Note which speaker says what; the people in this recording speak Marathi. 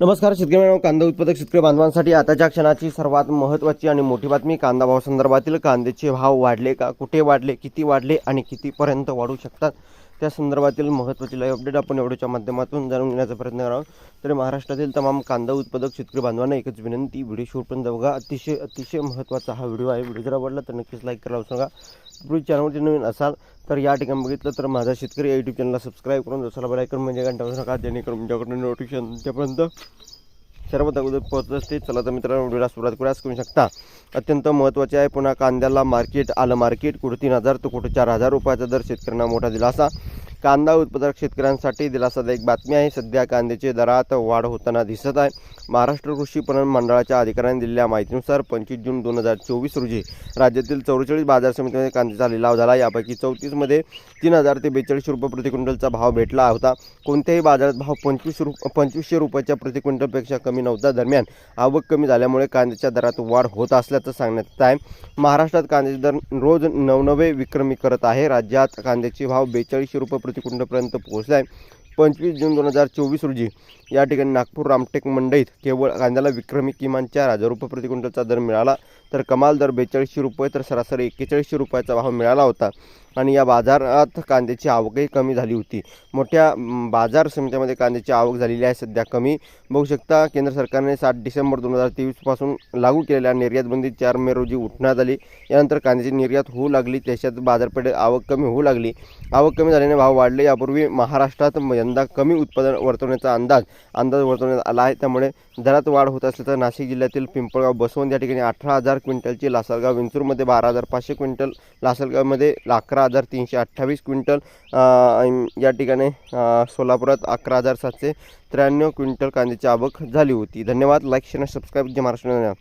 Speaker 1: नमस्कार शेतकरी मित्रांनो, कांदा उत्पादक शेतकरी बांधवांसाठी आताच्या क्षणाची सर्वात महत्त्वाची आणि मोठी बातमी कांदा भाव संदर्भातील कांद्याचे भाव वाढले का कुठे वाढले किती वाढले आणि कितीपर्यंत वाढू शकतात? त्या संदर्भातील महत्त्वाची लाईव्ह अपडेट आपण एवढ्याच्या माध्यमातून जाणून घेण्याचा प्रयत्न करावा तर महाराष्ट्रातील तमाम कांदा उत्पादक शेतकरी बांधवांना एकच विनंती व्हिडिओ शेवटपर्यंत बघा. अतिशय अतिशय महत्त्वाचा हा व्हिडिओ आहे. व्हिडिओ जर आवडला तर नक्कीच लाईक करायला सांगा नका. तुम्ही चॅनलवरती नवीन असाल तर या ठिकाणी बघितलं तर माझा शेतकरी यूट्यूब चॅनलला सबस्क्राईब करून जसं बेल आयकॉन म्हणजे घंटा नका जेणेकरून तुमच्याकडून नोटिफिकेशन तुमच्यापर्यंत सर्वात अगोदर पोहोचत असते. चला तर मित्रांनो व्हिडिओला सुरुवात करूयास करू शकता अत्यंत महत्त्वाचे आहे पुन्हा कांद्याला मार्केट आलं मार्केट कुठं तीन हजार तर कुठं चार हजार रुपयाचा दर शेतकऱ्यांना मोठा दिलासा. कांदा उत्पादक शेतकऱ्यांसाठी दिलासादायक बातमी आहे. सध्या कांद्याचे दरात वाढ होताना दिसत आहे. महाराष्ट्र कृषी पणन मंडळाच्या अधिकाऱ्यांनी दिलेल्या माहितीनुसार पंचवीस जून दोन हजार चोवीस रोजी राज्यातील चौवेचाळीस बाजार समितीमध्ये कांद्याचा लिलाव झाला. यापैकी चौतीसमध्ये तीन हजार ते बेचाळीस रुपये प्रति क्विंटलचा भाव भेटला होता. कोणत्याही बाजारात भाव पंचवीस रु पंचवीसशे रुपयाच्या प्रति क्विंटलपेक्षा कमी नव्हता. दरम्यान आवक कमी झाल्यामुळे कांद्याच्या दरात वाढ होत असल्याचं सांगण्यात येत आहे. महाराष्ट्रात कांद्याचे दर रोज नवनवे विक्रमी करत आहे. राज्यात कांद्याचे भाव बेचाळीसशे रुपये प्रतिकुंडपर्यंत पोहोचला आहे पंचवीस जून दोन हजार चोवीस रोजी या ठिकाणी नागपूर रामटेक मंडईत केवळ कांद्याला विक्रमी किमान चार हजार रुपये प्रतिकुंटलचा दर मिळाला तर कमाल दर बेचाळीसशे रुपये तर सरासरी एक्केचाळीसशे रुपयाचा भाव मिळाला होता. आणि या बाजारात कांद्याची आवकही कमी झाली होती. मोठ्या बाजार समित्यामध्ये कांद्याची आवक झालेली आहे सध्या कमी. बघू शकता केंद्र सरकारने सात डिसेंबर दोन हजार तेवीसपासून लागू केलेल्या निर्यातबंदी चार मे रोजी उठण्यात आली. यानंतर कांद्याची निर्यात होऊ लागली त्याच्यात बाजारपेठेत आवक कमी होऊ लागली. आवक कमी झाल्याने भाव वाढले. यापूर्वी महाराष्ट्रात यंदा कमी उत्पादन वर्तवण्याचा अंदाज अंदाज वर्तवण्यात आला आहे. त्यामुळे दरात वाढ होत असल्याचं नाशिक जिल्ह्यातील पिंपळगाव बसवंत या ठिकाणी अठरा हजार क्विंटलची लासलगाव विंचूरमध्ये बारा हजार पाचशे क्विंटल लासलगावमध्ये अकरा हजार तीनशे अठ्ठावीस क्विंटल या ठिकाणी सोलापुरात अकरा हजार सातशे त्र्याण्णव क्विंटल कांद्याची आवक झाली होती. धन्यवाद. लाईक शेअर सबस्क्राईब जे महाराष्ट्र